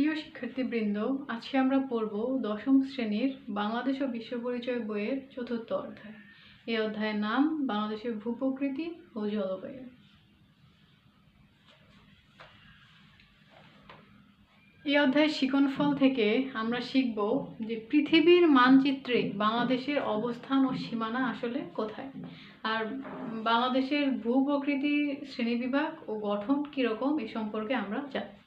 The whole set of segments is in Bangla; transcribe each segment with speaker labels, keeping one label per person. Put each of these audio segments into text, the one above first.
Speaker 1: প্রিয় শিক্ষার্থীবৃন্দ, আজকে আমরা পড়ব দশম শ্রেণির বাংলাদেশ ও বিশ্ব পরিচয় বইয়ের চতুর্থ অধ্যায়। এই অধ্যায়ের নাম বাংলাদেশের ভূপ্রকৃতি ও জলবায়ু। এই অধ্যায়ের শিকনফল থেকে আমরা শিখব যে পৃথিবীর মানচিত্রে বাংলাদেশের অবস্থান ও সীমানা আসলে কোথায়। আর বাংলাদেশের ভূপ্রকৃতি শ্রেণীবিভাগ ও গঠন কীরকম এ সম্পর্কে আমরা জানব।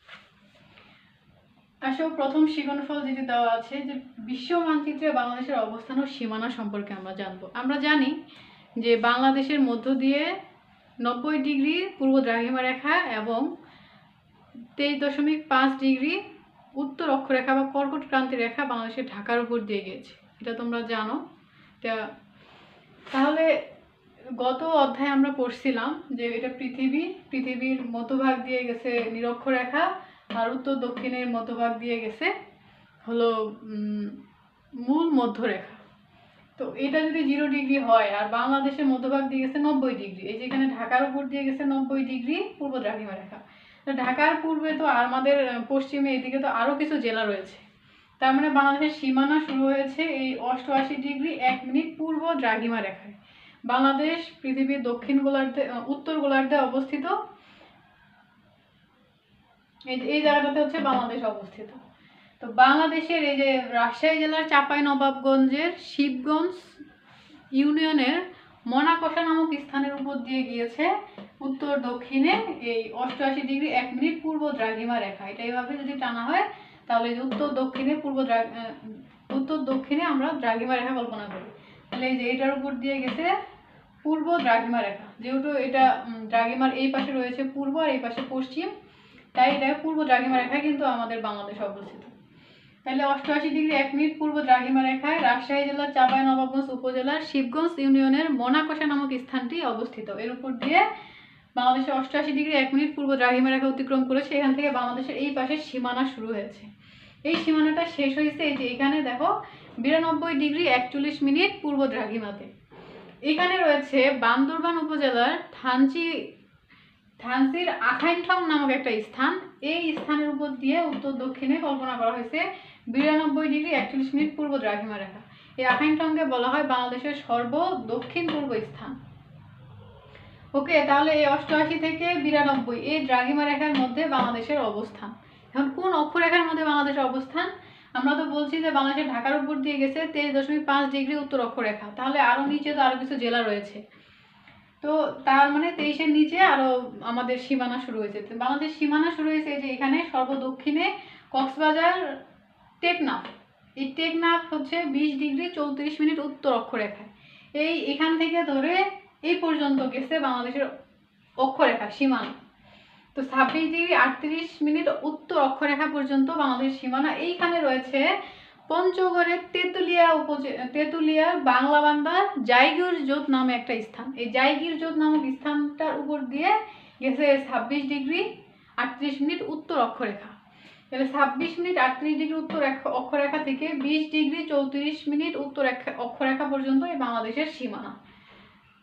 Speaker 1: আসলে প্রথম শিকনফল যেটি দেওয়া আছে যে বিশ্ব মানচিত্রে বাংলাদেশের অবস্থান ও সীমানা সম্পর্কে আমরা জানব। আমরা জানি যে বাংলাদেশের মধ্য দিয়ে নব্বই ডিগ্রি পূর্ব দ্রাঘিমা রেখা এবং তেইশ দশমিক পাঁচ ডিগ্রি উত্তর অক্ষরেখা বা কর্কট ক্রান্তি রেখা বাংলাদেশের ঢাকার উপর দিয়ে গিয়েছে। এটা তোমরা জানো। এটা তাহলে গত অধ্যায়ে আমরা পড়ছিলাম যে এটা পৃথিবী, পৃথিবীর মধ্যভাগ দিয়ে গেছে নিরক্ষরেখা আর উত্তর দক্ষিণের মধ্যভাগ দিয়ে গেছে, হলো মূল মধ্যরেখা। তো এটা যদি জিরো ডিগ্রি হয়, আর বাংলাদেশের মধ্যভাগ দিয়ে গেছে নব্বই ডিগ্রি এই যেখানে ঢাকার উপর দিয়ে গেছে নব্বই ডিগ্রি পূর্ব দ্রাঘিমা রেখা। ঢাকার পূর্বে তো আমাদের পশ্চিমে এদিকে তো আরও কিছু জেলা রয়েছে। তার মানে বাংলাদেশের সীমানা শুরু হয়েছে এই অষ্টআশি ডিগ্রি এক মিনিট পূর্ব দ্রাঘিমা রেখায়। বাংলাদেশ, পৃথিবীর দক্ষিণ গোলার্ধে উত্তর গোলার্ধে অবস্থিত এই জায়গাটাতে হচ্ছে বাংলাদেশ অবস্থিত। তো বাংলাদেশের এই যে রাজশাহী জেলার চাঁপাই নবাবগঞ্জের শিবগঞ্জ ইউনিয়নের মনাকষা নামক স্থানের উপর দিয়ে গিয়েছে উত্তর দক্ষিণে এই অষ্টআশি ডিগ্রি এক মিনিট পূর্ব দ্রাঘিমা রেখা। এটা এইভাবে যদি টানা হয়, তাহলে উত্তর দক্ষিণে পূর্ব উত্তর দক্ষিণে আমরা দ্রাঘিমা রেখা কল্পনা করি। তাহলে এই যে এটার উপর দিয়ে গেছে পূর্ব দ্রাঘিমা রেখা। যেহেতু এটা দ্রাঘিমার এই পাশে রয়েছে পূর্ব আর এই পাশে পশ্চিম তাই এটা পূর্ব দ্রাঘিমা রেখায় কিন্তু আমাদের বাংলাদেশ অবস্থিত। তাহলে অষ্টআশি ডিগ্রি এক মিনিট পূর্ব দ্রাঘিমা রেখায় রাজশাহী জেলার চাঁপাই নবাবগঞ্জ উপজেলার শিবগঞ্জ ইউনিয়নের মোনাকষা নামক স্থানটি অবস্থিত। এর উপর দিয়ে বাংলাদেশের অষ্টআশি ডিগ্রি এক মিনিট পূর্ব দ্রাঘিমা রেখা অতিক্রম করেছে। এখান থেকে বাংলাদেশের এই পাশে সীমানা শুরু হয়েছে। এই সীমানাটা শেষ হয়েছে এই যে এখানে দেখো, বিরানব্বই ডিগ্রি একচল্লিশ মিনিট পূর্ব দ্রাঘিমাতে। এখানে রয়েছে বান্দরবান উপজেলার থানচি থানচির আখাইনঠং নামক একটা স্থান। এই স্থানের উপর দিয়ে উত্তর দক্ষিণে কল্পনা করা হয়েছে বিরানব্বই ডিগ্রি একচল্লিশ মিনিট পূর্ব দ্রাঘিমা রেখা। এই আখাইনঠংকে বলা হয় বাংলাদেশের সর্ব দক্ষিণ পূর্ব স্থান। ওকে তাহলে এই অষ্টআশি থেকে বিরানব্বই, এই দ্রাঘিমা রেখার মধ্যে বাংলাদেশের অবস্থান। এখন কোন অক্ষরেখার মধ্যে বাংলাদেশের অবস্থান? আমরা তো বলছি যে বাংলাদেশের ঢাকার উপর দিয়ে গেছে তেইশ দশমিক পাঁচ ডিগ্রি উত্তর অক্ষরেখা। তাহলে আরও নিচে তো আরও কিছু জেলা রয়েছে। তো তার মানে তেইশের নিচে আরও আমাদের সীমানা শুরু হয়েছে। বাংলাদেশ সীমানা শুরু হয়েছে যে এখানে সর্বদক্ষিণে কক্সবাজার টেকনাফ। এই টেকনাফ হচ্ছে বিশ ডিগ্রি চৌত্রিশ মিনিট উত্তর অক্ষরেখায়। এই এখান থেকে ধরে এই পর্যন্ত গেছে বাংলাদেশের অক্ষরেখা, সীমানা। তো ছাব্বিশ ডিগ্রি আটত্রিশ মিনিট উত্তর অক্ষরেখা পর্যন্ত বাংলাদেশ সীমানা। এইখানে রয়েছে পঞ্চগড়ের তেঁতুলিয়া উপজে, তেঁতুলিয়া বাংলা বান্দার জাইগির জোত নামে একটা স্থান। এই জাইগির জোত নামক স্থানটার উপর দিয়ে গেছে ছাব্বিশ ডিগ্রি আটত্রিশ মিনিট উত্তর অক্ষরেখা। তাহলে ছাব্বিশ মিনিট আটত্রিশ ডিগ্রি উত্তর অক্ষরেখা থেকে বিশ ডিগ্রি চৌত্রিশ মিনিট উত্তর অক্ষরেখা পর্যন্ত এই বাংলাদেশের সীমানা।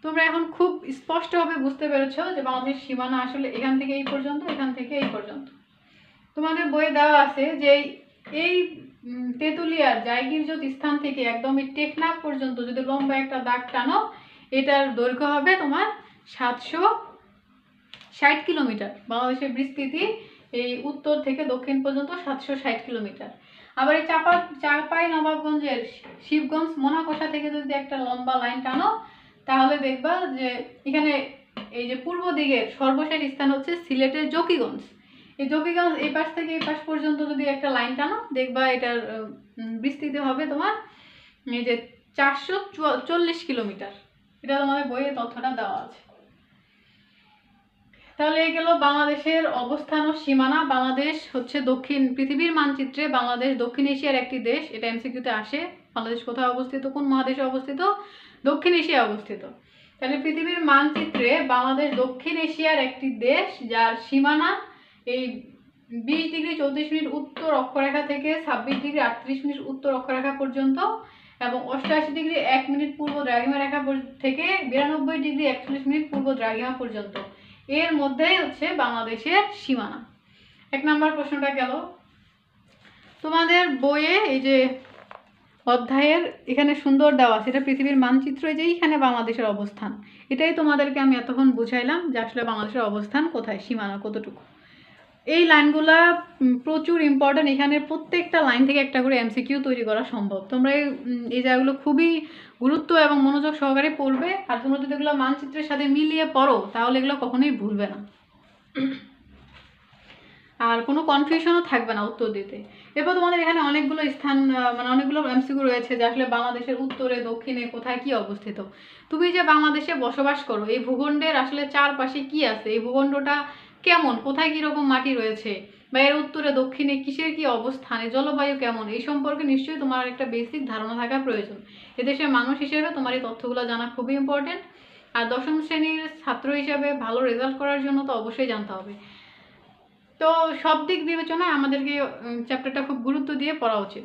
Speaker 1: তোমরা এখন খুব স্পষ্টভাবে বুঝতে পেরেছ যে বাংলাদেশের সীমানা আসলে এখান থেকে এই পর্যন্ত, এখান থেকে এই পর্যন্ত। তোমাদের বইয়ে দেওয়া আছে যে এই- তেঁতুলিয়ার জায়গিরজোত স্থান থেকে একদম এই টেকনাফ পর্যন্ত যদি লম্বা একটা দাগ টানো, এটার দৈর্ঘ্য হবে তোমার সাতশো ষাট কিলোমিটার। বাংলাদেশের বিস্তৃতি এই উত্তর থেকে দক্ষিণ পর্যন্ত সাতশো ষাট কিলোমিটার। আবার এই চাপা চাপাই নবাবগঞ্জের শিবগঞ্জ মোনাকোষা থেকে যদি একটা লম্বা লাইন টানো, তাহলে দেখবা যে এখানে এই যে পূর্ব দিকের সর্বশেষ স্থান হচ্ছে সিলেটের জকিগঞ্জ। এই এই পাশ থেকে এই পাশ পর্যন্ত যদি একটা লাইন টানো, দেখবা এটার বিস্তৃতি হবে তোমার, এই যে চারশো চল্লিশ কিলোমিটার। এটা তোমাদের বইয়ে তথ্যটা দেওয়া আছে। তাহলে এই গেল বাংলাদেশের অবস্থান ও সীমানা। বাংলাদেশ হচ্ছে দক্ষিণ, পৃথিবীর মানচিত্রে বাংলাদেশ দক্ষিণ এশিয়ার একটি দেশ। এটা এমসিকিউতে আসে। বাংলাদেশ কোথায় অবস্থিত? কোন মহাদেশে অবস্থিত? দক্ষিণ এশিয়ায় অবস্থিত। তাহলে পৃথিবীর মানচিত্রে বাংলাদেশ দক্ষিণ এশিয়ার একটি দেশ, যার সীমানা এই বিশ ডিগ্রি চৌত্রিশ মিনিট উত্তর অক্ষরেখা থেকে ছাব্বিশ ডিগ্রি আটত্রিশ মিনিট উত্তর অক্ষরেখা পর্যন্ত এবং অষ্টআশি ডিগ্রি এক মিনিট পূর্ব দ্রাঘিমা রেখা থেকে বিরানব্বই ডিগ্রি একচল্লিশ মিনিট পূর্ব দ্রাঘিমা পর্যন্ত। এর মধ্যেই হচ্ছে বাংলাদেশের সীমানা। এক নম্বর প্রশ্নটা গেল, তোমাদের বইয়ে এই যে অধ্যায়ের এখানে সুন্দর দেওয়া সেটা পৃথিবীর মানচিত্র যে এইখানে বাংলাদেশের অবস্থান। এটাই তোমাদেরকে আমি এতক্ষণ বুঝাইলাম যে আসলে বাংলাদেশের অবস্থান কোথায়, সীমানা কতটুকু। এই লাইনগুলা প্রচুর ইম্পর্ট্যান্ট এখানে প্রত্যেকটা লাইন থেকে একটা করে এমসিকিউ তৈরি করা সম্ভব। তোমরা এই জায়গাগুলো খুবই গুরুত্ব এবং মনোযোগ সহকারে পড়বে। আর তোমরা যদি এগুলো মানচিত্রের সাথে মিলিয়ে পড়ো, তাহলে এগুলো কখনোই ভুলবে না। আর কোনো কনফিউশনও থাকবে না উত্তর দিতে। এরপর তোমাদের এখানে অনেকগুলো স্থান মানে অনেকগুলো এমসিকিউ রয়েছে, যে আসলে বাংলাদেশের উত্তরে, দক্ষিণে কোথায় কি অবস্থিত। তুমি যে বাংলাদেশে বসবাস করো, এই ভূখণ্ডের আসলে চারপাশে কি আছে? এই ভূখণ্ডটা কেমন? কোথায় কীরকম মাটি রয়েছে? বা এর উত্তরে দক্ষিণে কিসের কি অবস্থানে? জলবায়ু কেমন? এই সম্পর্কে নিশ্চয়ই তোমার একটা বেসিক ধারণা থাকা প্রয়োজন। এদেশের মানুষ হিসেবে তোমার এই তথ্যগুলো জানা খুবই ইম্পর্টেন্ট আর দশম শ্রেণির ছাত্র হিসেবে ভালো রেজাল্ট করার জন্য তো অবশ্যই জানতে হবে। তো সব দিক বিবেচনায় আমাদেরকে চ্যাপ্টারটা খুব গুরুত্ব দিয়ে পড়া উচিত।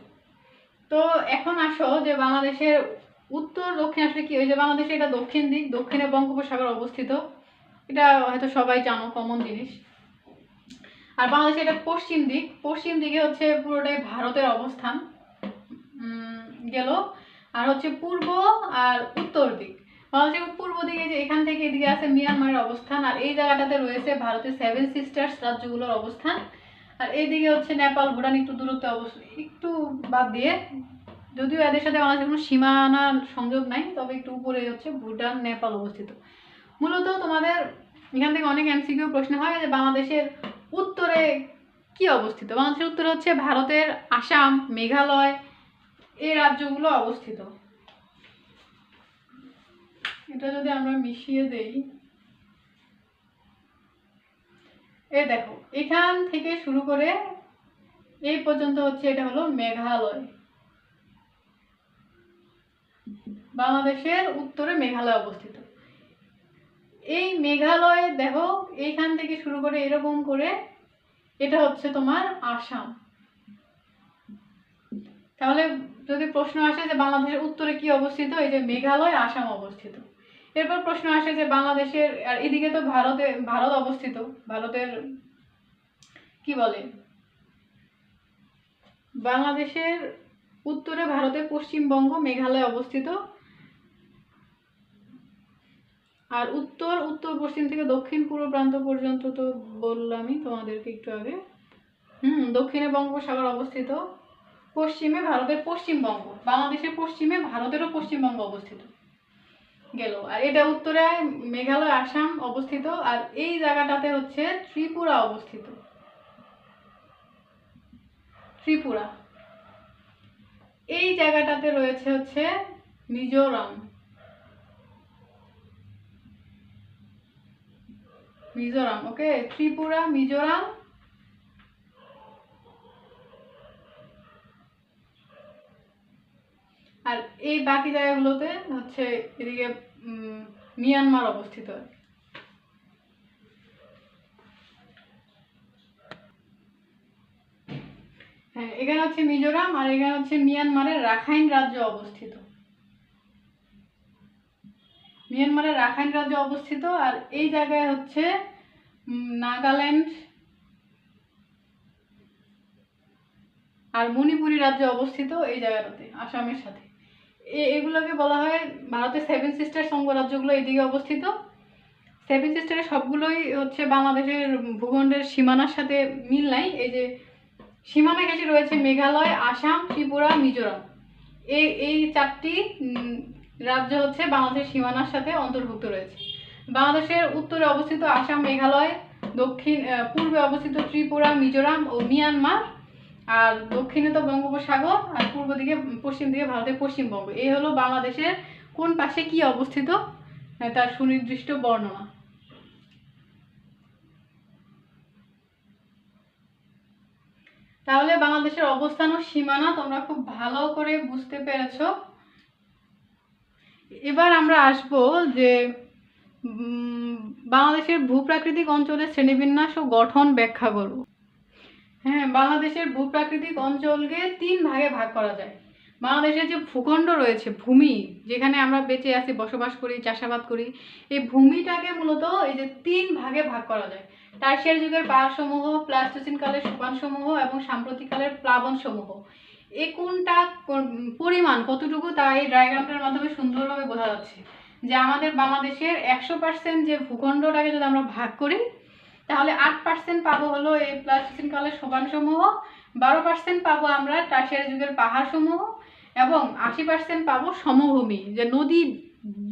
Speaker 1: তো এখন আসো যে বাংলাদেশের উত্তর দক্ষিণ আসলে কি? হয়েছে বাংলাদেশে এটা দক্ষিণ দিক, দক্ষিণে বঙ্গোপসাগর অবস্থিত। এটা হয়তো সবাই জানো কমন জিনিস। আর বাংলাদেশে এটা পশ্চিম দিক। পশ্চিম দিকে হচ্ছে পুরোটাই ভারতের অবস্থান গেল। আর হচ্ছে পূর্ব আর উত্তর দিক। বাংলাদেশের পূর্ব দিকে যে এখান থেকে এদিকে আছে মিয়ানমারের অবস্থান, আর এই জায়গাটাতে রয়েছে ভারতের সেভেন সিস্টার্স রাজ্যগুলোর অবস্থান। আর এইদিকে হচ্ছে নেপাল, ভুটান একটু দূরত্বে অবস্থা, একটু বাদ দিয়ে। যদিও এদের সাথে বাংলাদেশের কোনো সীমানা সংযোগ নাই, তবে একটু উপরে হচ্ছে ভুটান, নেপাল অবস্থিত। মূলত তোমাদের এখান থেকে অনেক এমসিকিউ প্রশ্ন হয় যে বাংলাদেশের উত্তরে কি অবস্থিত? বাংলাদেশের উত্তরে হচ্ছে ভারতের আসাম, মেঘালয় এই রাজ্যগুলো অবস্থিত। এটা যদি আমরা মিশিয়ে দেই, এ দেখো, এখান থেকে শুরু করে এই পর্যন্ত হচ্ছে এটা হলো মেঘালয়। বাংলাদেশের উত্তরে মেঘালয় অবস্থিত। এই মেঘালয় দেখো এইখান থেকে শুরু করে এরকম করে এটা হচ্ছে তোমার আসাম। তাহলে যদি প্রশ্ন আসে যে বাংলাদেশের উত্তরে কি অবস্থিত, এই যে মেঘালয়, আসাম অবস্থিত। এরপর প্রশ্ন আসে যে বাংলাদেশের, আর এদিকে তো ভারতে, ভারত অবস্থিত, ভারতের কি বলে? বাংলাদেশের উত্তরে ভারতের পশ্চিমবঙ্গ মেঘালয় অবস্থিত। আর উত্তর উত্তর পশ্চিম থেকে দক্ষিণ পূর্ব প্রান্ত পর্যন্ত তো বললামই তোমাদেরকে একটু আগে। হুম, দক্ষিণে বঙ্গোপসাগর অবস্থিত। পশ্চিমে ভারতের পশ্চিমবঙ্গ। বাংলাদেশের পশ্চিমে ভারতেরও পশ্চিমবঙ্গ অবস্থিত। গেল। আর এটা উত্তরে মেঘালয়, আসাম অবস্থিত। আর এই জায়গাটাতে হচ্ছে ত্রিপুরা অবস্থিত। ত্রিপুরা। এই জায়গাটাতে রয়েছে হচ্ছে মিজোরাম। মিজোরাম ওকে ত্রিপুরা, মিজোরাম। আর এই বাকি জায়গাগুলোতে হচ্ছে এদিকে মিয়ানমার অবস্থিত। হ্যাঁ এখানে হচ্ছে মিজোরাম আর এখানে হচ্ছে মিয়ানমারের রাখাইন রাজ্য অবস্থিত। মিয়ানমারের রাখাইন রাজ্য অবস্থিত আর এই জায়গায় হচ্ছে নাগাল্যান্ড আর মণিপুরি রাজ্যে অবস্থিত এই জায়গাটাতে, আসামের সাথে। এগুলোকে বলা হয় ভারতের সেভেন সিস্টার সংঘ রাজ্যগুলো এইদিকে অবস্থিত। সেভেন সিস্টারের সবগুলোই হচ্ছে বাংলাদেশের ভূখণ্ডের সীমানার সাথে মিল নাই। এই যে সীমানা ঘেঁষে রয়েছে মেঘালয়, আসাম, ত্রিপুরা, মিজোরাম। এই এই চারটি রাজ্য হচ্ছে বাংলাদেশের সীমানার সাথে অন্তর্ভুক্ত রয়েছে। বাংলাদেশের উত্তরে অবস্থিত আসাম, মেঘালয়, দক্ষিণ পূর্বে অবস্থিত ত্রিপুরা, মিজোরাম ও মিয়ানমার, আর দক্ষিণে তো বঙ্গোপসাগর, আর পূর্ব দিকে পশ্চিম দিকে ভারতের পশ্চিমবঙ্গ। এই হলো বাংলাদেশের কোন পাশে কি অবস্থিত? তার সুনির্দিষ্ট বর্ণনা। তাহলে বাংলাদেশের অবস্থান ও সীমানা তোমরা খুব ভালো করে বুঝতে পেরেছ। এবার আমরা আসব যে বাংলাদেশের ভূপ্রাকৃতিক অঞ্চলের শ্রেণীবিন্যাস ও গঠন ব্যাখ্যা করব। হ্যাঁ বাংলাদেশের ভূপ্রাকৃতিক অঞ্চলকে তিন ভাগে ভাগ করা যায়। বাংলাদেশের যে ভূখণ্ড রয়েছে, ভূমি, যেখানে আমরা বেঁচে আছি, বসবাস করি, চাষাবাদ করি, এই ভূমিটাকে মূলত এই যে তিন ভাগে ভাগ করা যায়। টার্সিয়ারি যুগের পাহাড়সমূহ প্লাস্টোসিন কালের সোপানসমূহ এবং সাম্প্রতিককালের প্লাবনসমূহ। এই কোনটা পরিমাণ কতটুকু তা এই ডায়াগ্রামটার মাধ্যমে সুন্দরভাবে বোঝা যাচ্ছে। যে আমাদের বাংলাদেশের একশো পার্সেন্ট যে ভূখণ্ডটাকে যদি আমরা ভাগ করি, তাহলে আট পার্সেন্ট পাবো হলো এই প্লাস্টোসিন কালের সোপানসমূহ, বারো পার্সেন্ট পাবো আমরা টার্সিয়ারি যুগের পাহাড়সমূহ, এবং আশি পার্সেন্ট পাবো সমভূমি, যে নদী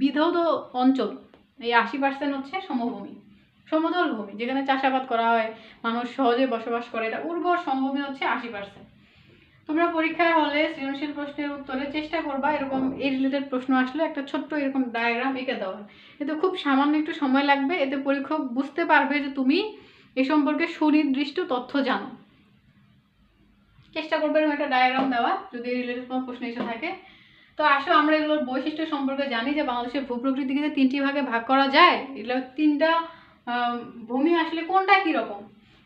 Speaker 1: বিধৌত অঞ্চল, এই আশি পার্সেন্ট হচ্ছে সমভূমি সমতল ভূমি যেখানে চাষাবাদ করা হয়, মানুষ সহজে বসবাস করে, এটা উর্বর সমভূমি হচ্ছে আশি পার্সেন্ট তোমরা পরীক্ষায় হলে সৃজনশীল প্রশ্নের উত্তরে চেষ্টা করবা, এরকম এই রিলেটেড প্রশ্ন আসলে একটা ছোট্ট এরকম ডায়াগ্রাম এঁকে দেওয়া এতে খুব সামান্য একটু সময় লাগবে, এতে পরীক্ষক বুঝতে পারবে যে তুমি এ সম্পর্কে সুনির্দিষ্ট তথ্য জানো। চেষ্টা করবে এরকম একটা ডায়াগ্রাম দেওয়া যদি রিলেটেড কোনো প্রশ্ন এসে থাকে। তো আসো, আমরা এগুলোর বৈশিষ্ট্য সম্পর্কে জানি যে বাংলাদেশের ভূপ্রকৃতিকে তিনটি ভাগে ভাগ করা যায়। এগুলো তিনটা ভূমি আসলে কোনটা কীরকম?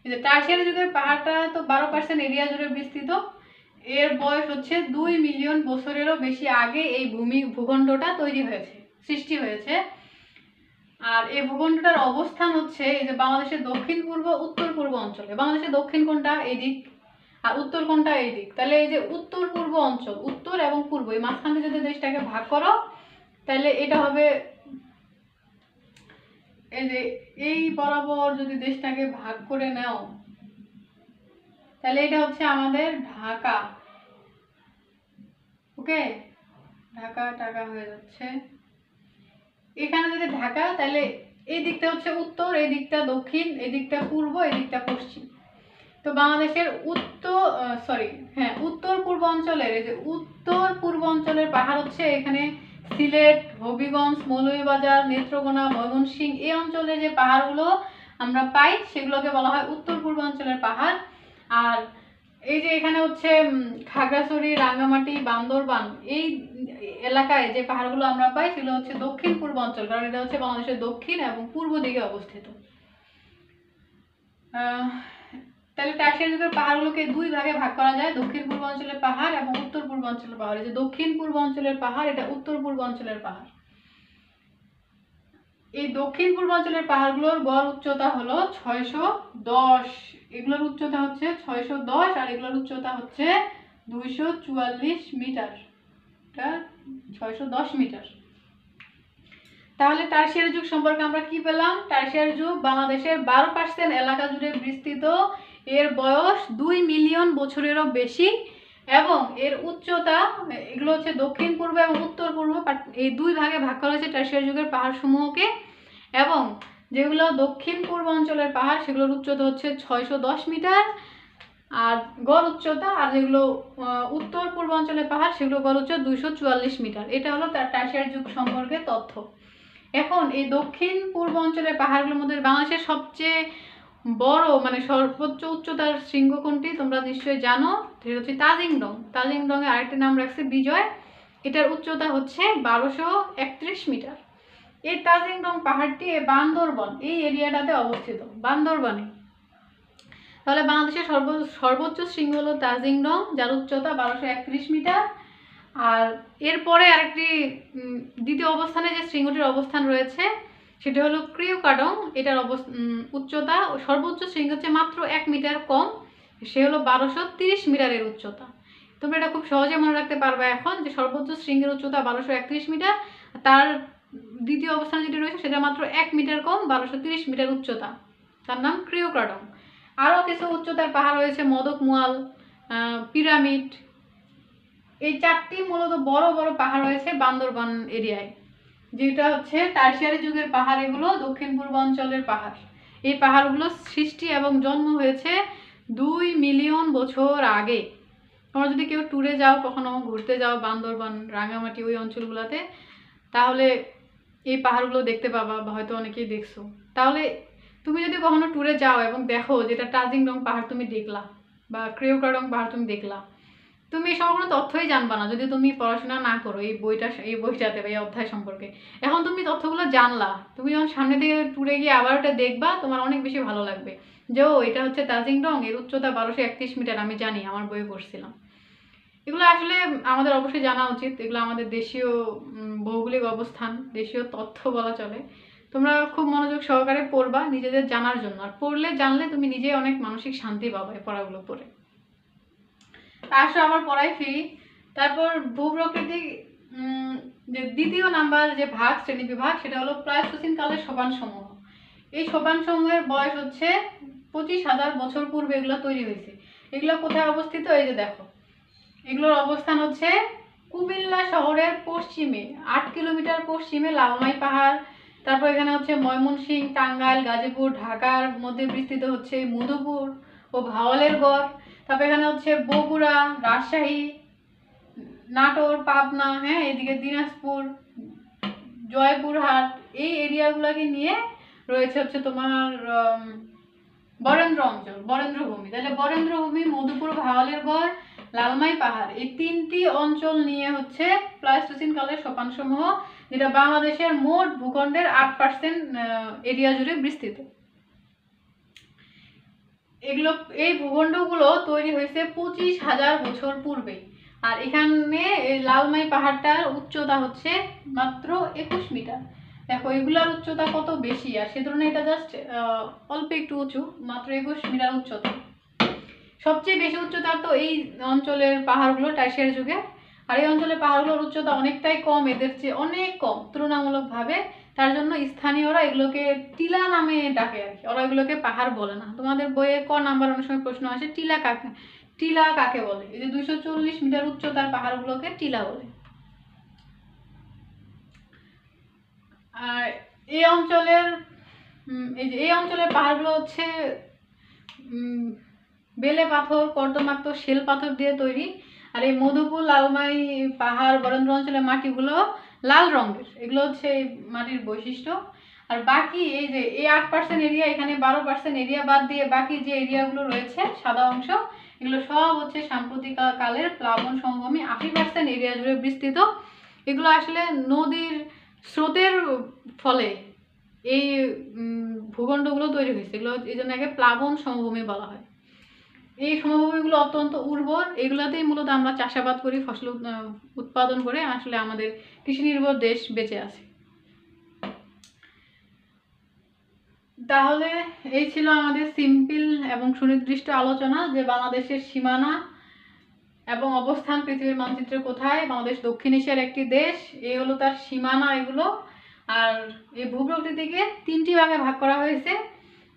Speaker 1: যে টার্সিয়ারি যুগের পাহাড়টা তো বারো পার্সেন্ট এরিয়া জুড়ে বিস্তৃত। এর বয়স হচ্ছে দুই মিলিয়ন বছরেরও বেশি আগে এই ভূমি ভূখণ্ডটা তৈরি হয়েছে, সৃষ্টি হয়েছে। আর এই ভূখণ্ডটার অবস্থান হচ্ছে এই যে বাংলাদেশের দক্ষিণ পূর্ব, উত্তর পূর্ব অঞ্চলে। বাংলাদেশের দক্ষিণ কোনটা? এই দিক। আর উত্তর কোনটা? এই দিক। তাহলে এই যে উত্তর পূর্ব অঞ্চল, উত্তর এবং পূর্ব, এই মাঝখানে যদি দেশটাকে ভাগ করো, তাহলে এটা হবে এই যে এই বরাবর যদি দেশটাকে ভাগ করে নাও তাহলে এটা হচ্ছে আমাদের ঢাকা। ওকে? ঢাকা টাকা হয়ে যাচ্ছে। এখানে যদি ঢাকা, তাহলে এই দিকটা হচ্ছে উত্তর, এই দিকটা দক্ষিণ, এই দিকটা পূর্ব, এই দিকটা পশ্চিম। তো বাংলাদেশের উত্তর সরি হ্যাঁ উত্তর পূর্ব অঞ্চলের, এই যে উত্তর পূর্ব অঞ্চলের পাহাড় হচ্ছে এখানে সিলেট, হবিগঞ্জ, মৌলভীবাজার, নেত্রকোনা, ময়মনসিংহ, এই অঞ্চলের যে পাহাড়গুলো আমরা পাই, সেগুলোকে বলা হয় উত্তর পূর্ব অঞ্চলের পাহাড়। আর এই যে এখানে হচ্ছে খাগড়াছড়ি, রাঙ্গামাটি, বান্দরবান, এই এলাকায় যে পাহাড়গুলো আমরা পাই সেগুলো হচ্ছে দক্ষিণ পূর্ব অঞ্চল, কারণ এটা হচ্ছে বাংলাদেশের দক্ষিণ এবং পূর্ব দিকে অবস্থিত। তাহলে টার্সিয়ারি যুগের পাহাড়গুলোকে দুই ভাগে ভাগ করা যায়, দক্ষিণ পূর্ব অঞ্চলের পাহাড় এবং উত্তর পূর্ব অঞ্চলের পাহাড়। এই যে দক্ষিণ পূর্ব অঞ্চলের পাহাড়, এটা উত্তর পূর্ব অঞ্চলের পাহাড়। এই দক্ষিণ পূর্বাঞ্চলের পাহাড়গুলোর গড় উচ্চতা হলো ছয়শো দশ। এগুলোর উচ্চতা হচ্ছে ছয়শো দশ আর এগুলোর উচ্চতা হচ্ছে দুইশো চুয়াল্লিশ মিটার। ছয়শো দশ মিটার। তাহলে টার্সিয়ার যুগ সম্পর্কে আমরা কি পেলাম? টার্সিয়ার যুগ বাংলাদেশের বারো পার্সেন্ট এলাকা জুড়ে বিস্তৃত। এর বয়স দুই মিলিয়ন বছরেরও বেশি। এবং এর উচ্চতা, এগুলো হচ্ছে দক্ষিণ পূর্ব এবং উত্তর পূর্ব এই দুই ভাগে ভাগ করা হয়েছে টার্সিয়ারি যুগের পাহাড়সমূহকে এবং যেগুলো দক্ষিণ পূর্ব অঞ্চলের পাহাড়, সেগুলোর উচ্চতা হচ্ছে ছয়শো দশ মিটার। আর গড় উচ্চতা, আর যেগুলো উত্তর পূর্ব অঞ্চলের পাহাড় সেগুলো গড় উচ্চতা দুইশো চুয়াল্লিশ মিটার। এটা হলো তার টার্সিয়ারি যুগ সম্পর্কে তথ্য। এখন এই দক্ষিণ পূর্ব অঞ্চলের পাহাড়গুলোর মধ্যে বাংলাদেশের সবচেয়ে বড় মানে সর্বোচ্চ উচ্চতার শৃঙ্গ কোনটি তোমরা নিশ্চয়ই জানো? সেটা হচ্ছে তাজিংডং। তাজিংডং এর আরেকটি নাম রাখছে বিজয়। এটার উচ্চতা হচ্ছে বারোশো একত্রিশ মিটার। এই তাজিংডং পাহাড়টি বান্দরবন, এই এরিয়াটাতে অবস্থিত, বান্দরবনে। তাহলে বাংলাদেশের সর্ব, সর্বোচ্চ শৃঙ্গ হলো তাজিংডং, যার উচ্চতা বারোশো একত্রিশ মিটার। আর এরপরে আরেকটি দ্বিতীয় অবস্থানে যে শৃঙ্গটির অবস্থান রয়েছে সেটা হলো ক্রিওকাডং, এটার অবস- উচ্চতা সর্বোচ্চ শৃঙ্গ হচ্ছে মাত্র এক মিটার কম, সে হলো বারোশো তিরিশ মিটারের উচ্চতা। তোমরা এটা খুব সহজে মনে রাখতে পারবে এখন যে সর্বোচ্চ শৃঙ্গের উচ্চতা বারোশো একত্রিশ মিটার, তার দ্বিতীয় অবস্থানে যেটি রয়েছে সেটা মাত্র এক মিটার কম, বারোশো তিরিশ মিটার উচ্চতা। তার নাম ক্রিওকাডং। আরও কিছু উচ্চতার পাহাড় রয়েছে, মদক মুয়াল পিরামিড। এই চারটি মূলত বড় বড় পাহাড় রয়েছে বান্দরবান এরিয়ায়। যেটা হচ্ছে টার্সিয়ারি যুগের পাহাড়, এগুলো দক্ষিণ পূর্ব অঞ্চলের পাহাড়। এই পাহাড়গুলো সৃষ্টি এবং জন্ম হয়েছে দুই মিলিয়ন বছর আগে। তোমরা যদি কেউ ট্যুরে যাও, কখনো ঘুরতে যাও বান্দরবান, রাঙামাটি, ওই অঞ্চলগুলোতে, তাহলে এই পাহাড়গুলো দেখতে পাবা বা হয়তো অনেকেই দেখছ। তাহলে তুমি যদি কখনো ট্যুরে যাও এবং দেখো যেটা টাজিং রং পাহাড় তুমি দেখলা বা ক্রিওকাডং পাহাড় তুমি দেখলা তুমি এই সময় কোনো তথ্যই জানবা না, যদি তুমি পড়াশোনা না করো, এই বইটা, এই বইটাতে বা এই অধ্যায় সম্পর্কে। এখন তুমি তথ্যগুলো জানলা, তুমি যখন সামনে থেকে ট্যুরে গিয়ে আবার ওটা দেখবা, তোমার অনেক বেশি ভালো লাগবে। যে, ও, এটা হচ্ছে তাজিংডং, এর উচ্চতা বারোশো একত্রিশ মিটার, আমি জানি, আমার বইয়ে পড়ছিলাম। এগুলো আসলে আমাদের অবশ্যই জানা উচিত, এগুলো আমাদের দেশীয় ভৌগোলিক অবস্থান, দেশীয় তথ্য বলা চলে। তোমরা খুব মনোযোগ সহকারে পড়বা নিজেদের জানার জন্য, আর পড়লে জানলে তুমি নিজে অনেক মানসিক শান্তি পাবে পড়াগুলো পড়ে। আসো আবার পড়াই ফিরি তারপর ভূপ্রকৃতিক যে দ্বিতীয় নাম্বার যে ভাগ, শ্রেণি বিভাগ, সেটা হলো প্লাইস্টোসিন কালের সোপান সমূহ। এই সোপান সমূহের বয়স হচ্ছে পঁচিশ হাজার বছর পূর্বে এগুলো তৈরি হয়েছে। এগুলো কোথায় অবস্থিত? এই যে দেখো। এগুলোর অবস্থান হচ্ছে কুমিল্লা শহরের পশ্চিমে, আট কিলোমিটার পশ্চিমে লালমাই পাহাড়। তারপর এখানে হচ্ছে ময়মনসিংহ, টাঙ্গাইল, গাজীপুর, ঢাকার মধ্যে বিস্তৃত হচ্ছে মধুপুর ও ভাওয়ালের গড়। তারপর এখানে হচ্ছে বগুড়া, রাজশাহী, নাটোর, পাবনা হ্যাঁ এদিকে দিনাজপুর, জয়পুরহাট, এই এরিয়াগুলোকে নিয়ে রয়েছে হচ্ছে তোমার বরেন্দ্র অঞ্চল, বরেন্দ্রভূমি। তাহলে বরেন্দ্রভূমি, মধুপুর ভাওয়ালের গড় লালমাই পাহাড়, এই তিনটি অঞ্চল নিয়ে হচ্ছে প্লাস্টোসিন কালের সোপানসমূহ, যেটা বাংলাদেশের মোট ভূখণ্ডের আট পার্সেন্ট এরিয়া জুড়ে বিস্তৃত। এগুলো, এই ভূখণ্ডগুলো তৈরি হয়েছে পঁচিশ হাজার বছর পূর্বে আর এখানে লালমাই পাহাড়টার উচ্চতা হচ্ছে মাত্র একুশ মিটার। দেখো, এগুলার উচ্চতা কত বেশি? আর সে ধরনের এটা জাস্ট অল্প একটু উঁচু, মাত্র একুশ মিটার উচ্চতা। সবচেয়ে বেশি উচ্চতার তো এই অঞ্চলের পাহাড়গুলো, টাইসের যুগে। আর এই অঞ্চলের পাহাড়গুলোর উচ্চতা অনেকটাই কম, এদের চেয়ে অনেক কম, তুলনামূলকভাবে তার জন্য স্থানীয়রা এগুলোকে টিলা নামে ডাকে আর কি। ওরা এগুলোকে পাহাড় বলে না। তোমাদের বইয়ে ক নাম্বার অনেক সময় প্রশ্ন আসে, টিলা কাকে টিলা কাকে বলে? এই যে দুইশো চল্লিশ মিটার উচ্চতার পাহাড়গুলোকে টিলা বলে। আর এই অঞ্চলের এই যে এই অঞ্চলের পাহাড়গুলো হচ্ছে বেলে পাথর, কর্দমাক্ত শেল পাথর দিয়ে তৈরি। আর এই মধুপুর, লালমাই পাহাড়, বরেন্দ্র অঞ্চলের মাটিগুলো লাল রঙের। এগুলো হচ্ছে মাটির বৈশিষ্ট্য। আর বাকি এই যে, এই আট পার্সেন্ট এরিয়া এখানে বারো পার্সেন্ট এরিয়া বাদ দিয়ে বাকি যে এরিয়াগুলো রয়েছে, সাদা অংশ, এগুলো সব হচ্ছে সাম্প্রতিক কালের প্লাবন সমভূমি আশি পার্সেন্ট এরিয়া জুড়ে বিস্তৃত। এগুলো আসলে নদীর স্রোতের ফলে এই ভূখণ্ডগুলো তৈরি হয়েছে। এগুলো এই জন্য একে প্লাবন সমভূমি বলা হয়। এই সমভূমিগুলো অত্যন্ত উর্বর। এগুলোতেই মূলত আমরা চাষাবাদ করি, ফসল উৎপাদন করে। আসলে আমাদের কৃষি নির্ভর দেশ বেঁচে আছে। তাহলে এই ছিল আমাদের সিম্পল এবং সুনির্দিষ্ট আলোচনা যে বাংলাদেশের সীমানা এবং অবস্থান পৃথিবীর মানচিত্রে কোথায়, বাংলাদেশ দক্ষিণ এশিয়ার একটি দেশ এই হলো তার সীমানা এগুলো। আর এই ভূপ্রকৃতিকে তিনটি ভাগে ভাগ করা হয়েছে,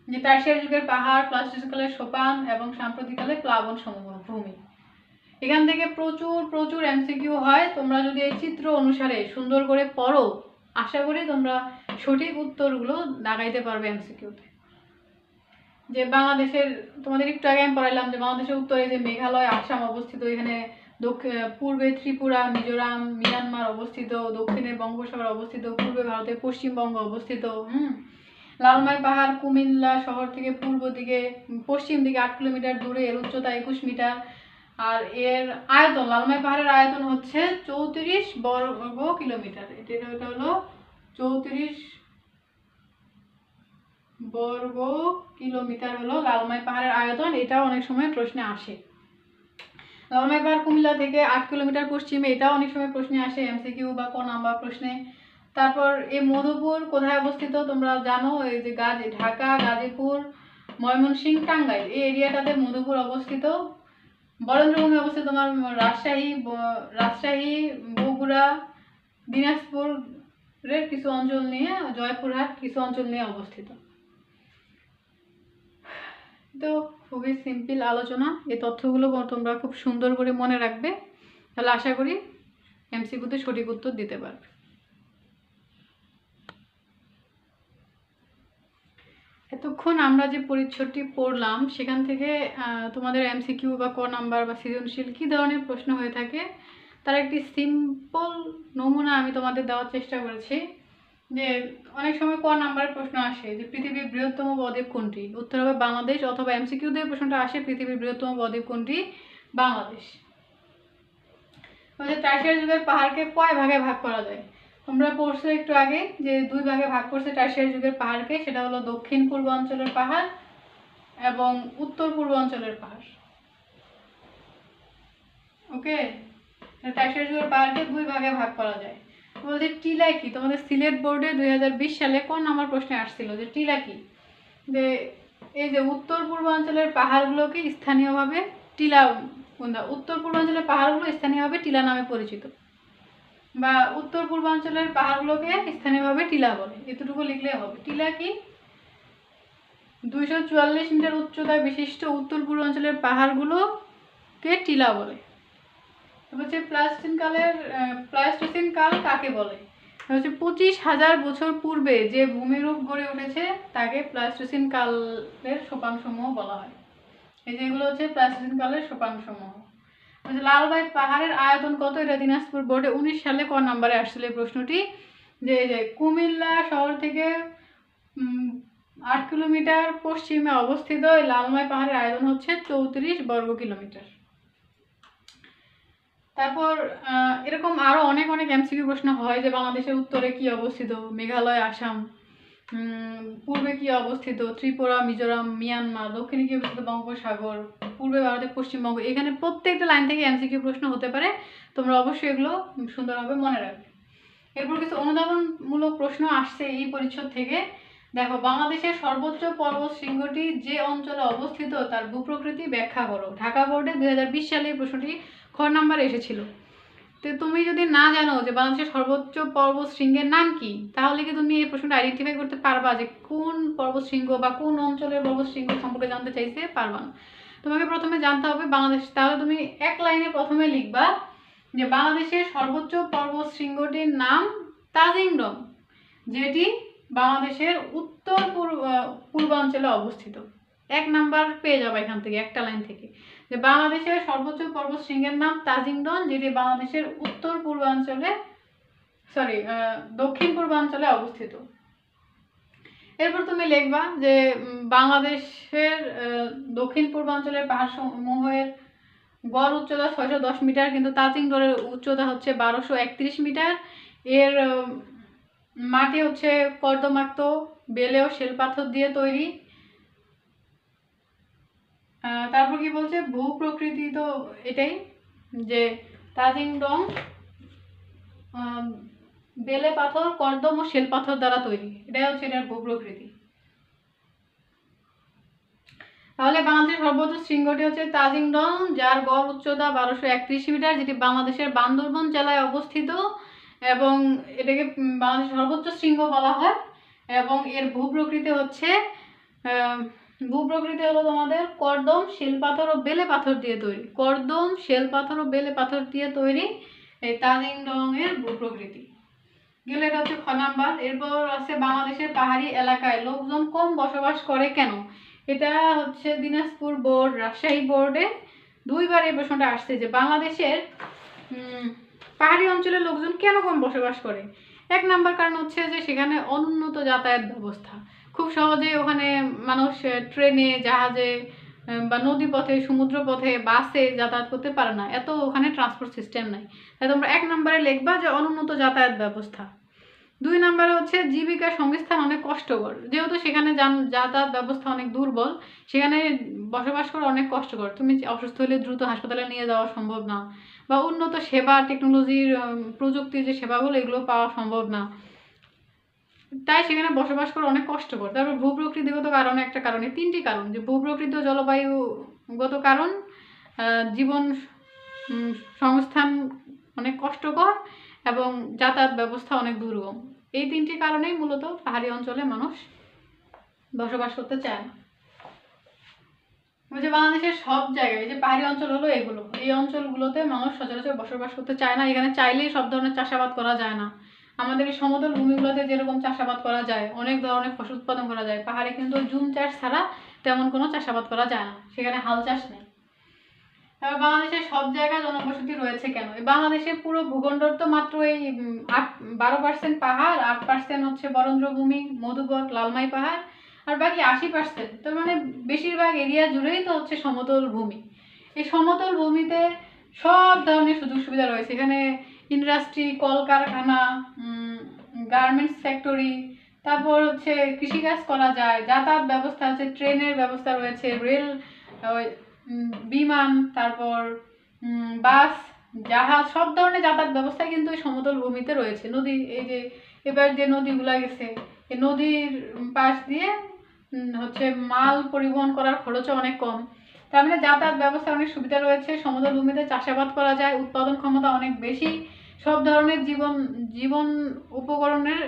Speaker 1: যে টার্সিয়ারি যুগের পাহাড় প্লাস্টিককালের সোপান এবং সাম্প্রতিককালে প্লাবন ভূমি এখান থেকে প্রচুর প্রচুর এমসিকিউ হয়। তোমরা যদি এই চিত্র অনুসারে সুন্দর করে পড়ো, আশা করি তোমরা সঠিক উত্তরগুলো দাগাইতে পারবে এমসিকিউতে যে বাংলাদেশের, তোমাদের একটু আগে আমি পড়াইলাম যে বাংলাদেশের উত্তরে যে মেঘালয়, আসাম অবস্থিত, এখানে দক্ষিণ পূর্বে ত্রিপুরা, মিজোরাম, মিয়ানমার অবস্থিত, দক্ষিণে বঙ্গোপসাগর অবস্থিত, পূর্বে ভারতের পশ্চিমবঙ্গ অবস্থিত, হুম? লালমাই পাহাড় কুমিল্লা শহর থেকে পূর্ব দিকে, পশ্চিম দিকে আট কিলোমিটার দূরে, এর উচ্চতা একুশ মিটার। আর এর আয়তন, লালমাই পাহাড়ের আয়তন হচ্ছে চৌত্রিশ বর্গ কিলোমিটার। এটা এটা হলো চৌত্রিশ বর্গ কিলোমিটার হলো লালমাই পাহাড়ের আয়তন। এটাও অনেক সময় প্রশ্নে আসে। লালমাই পাহাড় কুমিল্লা থেকে আট কিলোমিটার পশ্চিমে, এটাও অনেক সময় প্রশ্নে আসে, এমসিকিউ বা ক নাম্বার প্রশ্নে। তারপর এই মধুপুর কোথায় অবস্থিত তোমরা জানো, এই যে গাজী, ঢাকা, গাজীপুর, ময়মনসিংহ, টাঙ্গাইল। এই এরিয়াটাতে মধুপুর অবস্থিত। বরেন্দ্রভূমি অবস্থিত তোমার রাজশাহী রাজশাহী, বগুড়া দিনাজপুরের কিছু অঞ্চল নিয়ে, জয়পুরহাট কিছু অঞ্চল নিয়ে অবস্থিত। তো খুবই সিম্পল আলোচনা। এই তথ্যগুলো তোমরা খুব সুন্দর করে মনে রাখবে। তাহলে আশা করি এমসিকিউতে সঠিক উত্তর দিতে পারবে। এতক্ষণ আমরা যে পরিচ্ছদটি পড়লাম, সেখান থেকে তোমাদের এমসিকিউ বা ক নাম্বার বা সৃজনশীল কী ধরনের প্রশ্ন হয়ে থাকে, তার একটি সিম্পল নমুনা আমি তোমাদের দেওয়ার চেষ্টা করেছি। যে অনেক সময় ক নাম্বারের প্রশ্ন আসে যে, পৃথিবীর বৃহত্তম বদ্বীপ কোনটি? উত্তর হবে বাংলাদেশ অথবা এমসিকিউ দিয়ে প্রশ্নটা আসে, পৃথিবীর বৃহত্তম বদ্বীপ কোনটি? বাংলাদেশ। বলছে যুগের পাহাড়কে কয় ভাগে ভাগ করা যায়? তোমরা পড়ছো একটু আগে যে দুই ভাগে ভাগ করছে টার্সিয়ারি যুগের পাহাড়কে, সেটা হলো দক্ষিণ পূর্ব অঞ্চলের পাহাড় এবং উত্তর পূর্ব অঞ্চলের পাহাড়। ওকে? টার্সিয়ারি যুগের পাহাড়কে দুই ভাগে ভাগ করা যায়। বলছে টিলা কি? তোমাদের সিলেট বোর্ডে দুই হাজার বিশ সালে কোন নাম্বার প্রশ্নে আসছিল? যে টিলা কি? যে এই যে উত্তর পূর্বাঞ্চলের পাহাড়গুলোকে স্থানীয়ভাবে টিলা উত্তর পূর্বাঞ্চলের পাহাড়গুলো স্থানীয়ভাবে টিলা নামে পরিচিত। বা উত্তর পূর্বাঞ্চলের পাহাড়গুলোকে স্থানীয়ভাবে টিলা বলে। এতটুকু লিখলে হবে। টিলা কি? দুইশো চুয়াল্লিশ মিটার উচ্চতা বিশিষ্ট উত্তর পূর্বাঞ্চলের পাহাড়গুলোকে টিলা বলে। হচ্ছে প্লাস্টিন কালের কাল কাকে বলে? হচ্ছে পঁচিশ হাজার বছর পূর্বে যে ভূমিরূপ গড়ে উঠেছে, তাকে প্লাস্টোসিন কালের সোপানসমূহ বলা হয়। এই যেগুলো হচ্ছে প্লাস্টোসিন কালের লালবাই পাহাড়ের আয়তন কত? এটা দিনাজপুর বোর্ডে উনিশ সালে ক নম্বরে আসছিল এই প্রশ্নটি। যে যে কুমিল্লা শহর থেকে আট কিলোমিটার পশ্চিমে অবস্থিত এই লালমাই পাহাড়ের আয়তন হচ্ছে চৌত্রিশ বর্গ কিলোমিটার। তারপর এরকম আরও অনেক অনেক এমসিকিউ প্রশ্ন হয় যে, বাংলাদেশের উত্তরে কি অবস্থিত? মেঘালয়, আসাম। পূর্বে কি অবস্থিত? ত্রিপুরা, মিজোরাম, মিয়ানমার, দক্ষিণে কি অবস্থিত বঙ্গোপসাগর, পূর্বে ভারতের পশ্চিমবঙ্গ, এখানে প্রত্যেকটা লাইন থেকে এমসি এমসিকিউ প্রশ্ন হতে পারে। তোমরা অবশ্যই এগুলো সুন্দরভাবে মনে রাখবে। এরপর কিছু অনুধাবনমূলক প্রশ্ন আসছে এই পরিচ্ছদ থেকে। দেখো, বাংলাদেশের সর্বোচ্চ পর্বত শৃঙ্গটি যে অঞ্চলে অবস্থিত তার ভূপ্রকৃতি ব্যাখ্যা করো। ঢাকা বোর্ডে দু হাজার বিশ সালে এই প্রশ্নটি খ নাম্বারে এসেছিল। তো তুমি যদি না জানো যে বাংলাদেশের সর্বোচ্চ পর্বত শৃঙ্গের নাম কি, তাহলে কি তুমি এই প্রশ্নটা আইডেন্টিফাই করতে পারবা যে কোন পর্বত শৃঙ্গ বা কোন অঞ্চলের পর্বত শৃঙ্গ সম্পর্কে জানতে চাইছে পারবা না। তোমাকে প্রথমে জানতে হবে বাংলাদেশ, তাহলে তুমি এক লাইনে প্রথমে লিখবা যে বাংলাদেশের সর্বোচ্চ পর্বত শৃঙ্গটির নাম তাজিংডং যেটি বাংলাদেশের উত্তর পূর্ব পূর্বাঞ্চলে অবস্থিত। এক নাম্বার পেয়ে যাবে এখান থেকে, একটা লাইন থেকে। যে বাংলাদেশের সর্বোচ্চ পর্বত শৃঙ্গের নাম তাজিংডন যেটি বাংলাদেশের উত্তর পূর্বাঞ্চলে সরি দক্ষিণ পূর্বাঞ্চলে অবস্থিত। এরপর তুমি লিখবা যে বাংলাদেশের দক্ষিণ পূর্বাঞ্চলের পাহাড় সমূহের গড় উচ্চতা ছয়শো দশ মিটার, কিন্তু তাজিংডরের উচ্চতা হচ্ছে বারোশো একত্রিশ মিটার। এর মাটি হচ্ছে কর্দমাক্ত বেলে ও শেল পাথর দিয়ে তৈরি। তারপর কি বলছে? ভূ প্রকৃতি তো এটাই যে তাজিংডং আম, বেলে পাথর কর্দম ও শেল পাথর দ্বারা তৈরি। এটাই হচ্ছে এটার ভূ প্রকৃতি। তাহলে বাংলাদেশের সর্বোচ্চ শৃঙ্গটি হচ্ছে তাজিংডং যার গড় উচ্চতা বারোশো একত্রিশ মিটার যেটি বাংলাদেশের বান্দরবন জেলায় অবস্থিত এবং এটাকে বাংলাদেশের সর্বোচ্চ শৃঙ্গ বলা হয় এবং এর ভূপ্রকৃতি হচ্ছে ভূপ্রকৃতি হলো তোমাদের কর্দম, শিল পাথর ও বেলে পাথর দিয়ে তৈরি। কর্দম, শেল পাথর ও বেলে পাথর দিয়ে তৈরি এই তাজিংডং এর ভূপ্রকৃতি। গেলে এটা হচ্ছে খ নাম্বার। এরপর আছে বাংলাদেশের পাহাড়ি এলাকায় লোকজন কম বসবাস করে কেন? এটা হচ্ছে দিনাজপুর বোর্ড, রাজশাহী বোর্ডে। দুইবার এই প্রশ্নটা আসছে যে বাংলাদেশের পাহাড়ি অঞ্চলের লোকজন কেন কম বসবাস করে? এক নাম্বার কারণ হচ্ছে যে সেখানে অনুন্নত যাতায়াত ব্যবস্থা। খুব সহজে ওখানে মানুষ ট্রেনে, জাহাজে বা নদী পথে সমুদ্র পথে বাসে যাতায়াত করতে পারে না। এত ওখানে ট্রান্সপোর্ট সিস্টেম নাই। তাই তোমরা এক নম্বরে লিখবা যে অনুন্নত যাতায়াত ব্যবস্থা। দুই নম্বরে হচ্ছে জীবিকা সংস্থান অনেক কষ্টকর। যেহেতু সেখানে যান- যাতায়াত ব্যবস্থা অনেক দুর্বল, সেখানে বসবাস করা অনেক কষ্টকর। তুমি অসুস্থ হলে দ্রুত হাসপাতালে নিয়ে যাওয়া সম্ভব না, বা উন্নত সেবা টেকনোলজির প্রযুক্তির যে সেবাগুলো, এগুলো পাওয়া সম্ভব না। তাই সেখানে বসবাস করা অনেক কষ্টকর। তারপর ভূপ্রকৃতিগত কারণে একটা কারণ, তিনটি কারণ যে ভূপ্রকৃতি জলবায়ুগত কারণ জীবন সংস্থান অনেক কষ্টকর এবং যাতায়াত ব্যবস্থা অনেক দুর্গম। এই তিনটি কারণেই মূলত পাহাড়ি অঞ্চলে মানুষ বসবাস করতে চায়। না যে বাংলাদেশের সব জায়গায় যে পাহাড়ি অঞ্চল হলো এগুলো। এই অঞ্চলগুলোতে মানুষ সচরাচর বসবাস করতে চায় না। এখানে চাইলেই সব ধরনের চাষাবাদ করা যায় না। আমাদের এই সমতল ভূমিগুলোতে যেরকম চাষাবাদ করা যায়, অনেক ধরনের ফসল উৎপাদন করা যায়, পাহাড়ে কিন্তু জুম চাষ ছাড়া তেমন কোনো চাষাবাদ করা যায় না, সেখানে হাল চাষ নেই। তারপর বাংলাদেশের সব জায়গায় জনবসতি রয়েছে কেন? বাংলাদেশের পুরো ভূখণ্ডর তো মাত্র এই আট, বারো পার্সেন্ট পাহাড়, আট পার্সেন্ট হচ্ছে বরেন্দ্রভূমি মধুবর লালমাই পাহাড়, আর বাকি আশি পার্সেন্ট তার মানে বেশিরভাগ এরিয়া জুড়েই তো হচ্ছে সমতল ভূমি। এই সমতল ভূমিতে সব ধরনের সুযোগ সুবিধা রয়েছে, এখানে ইন্ডাস্ট্রি, কলকারখানা গার্মেন্টস ফ্যাক্টরি তারপর হচ্ছে কৃষিকাজ করা যায়, যাতায়াত ব্যবস্থা আছে, ট্রেনের ব্যবস্থা রয়েছে, রেল বিমান, তারপর বাস, জাহাজ, সব ধরনের যাতায়াত ব্যবস্থা কিন্তু এই সমতল ভূমিতে রয়েছে। নদী, এই যে, এবার যে নদীগুলা গেছে এই নদীর পাশ দিয়ে হচ্ছে মাল পরিবহন করার খরচও অনেক কম। তার মানে যাতায়াত ব্যবস্থা অনেক সুবিধা রয়েছে, সমতল ভূমিতে চাষাবাদ করা যায়, উৎপাদন ক্ষমতা অনেক বেশি সব ধরনের জীবন জীবন উপকরণের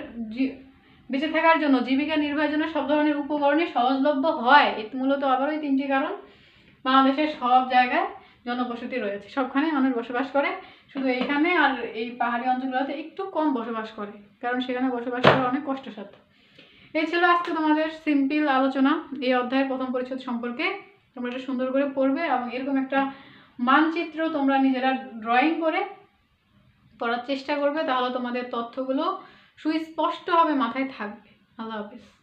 Speaker 1: বেঁচে থাকার জন্য, জীবিকা নির্বাহের জন্য সব ধরনের উপকরণই সহজলভ্য হয়। মূলত আবার ওই তিনটি কারণ। বাংলাদেশের সব জায়গায় জনবসতি রয়েছে। সবখানে মানুষ বসবাস করে। শুধু এইখানে আর এই পাহাড়ি অঞ্চলগুলোতে একটু কম বসবাস করে। কারণ সেখানে বসবাস করা অনেক কষ্টসাধ্য। এই ছিল আজকে তোমাদের সিম্পল আলোচনা। এই অধ্যায়ের প্রথম পরিচ্ছদ সম্পর্কে তোমরা এটা সুন্দর করে পড়বে এবং এরকম একটা মানচিত্র তোমরা নিজেরা ড্রয়িং করে পড়ার চেষ্টা করবে তাহলে তোমাদের তথ্যগুলো সুস্পষ্টভাবে মাথায় থাকবে। আল্লাহ হাফিজ।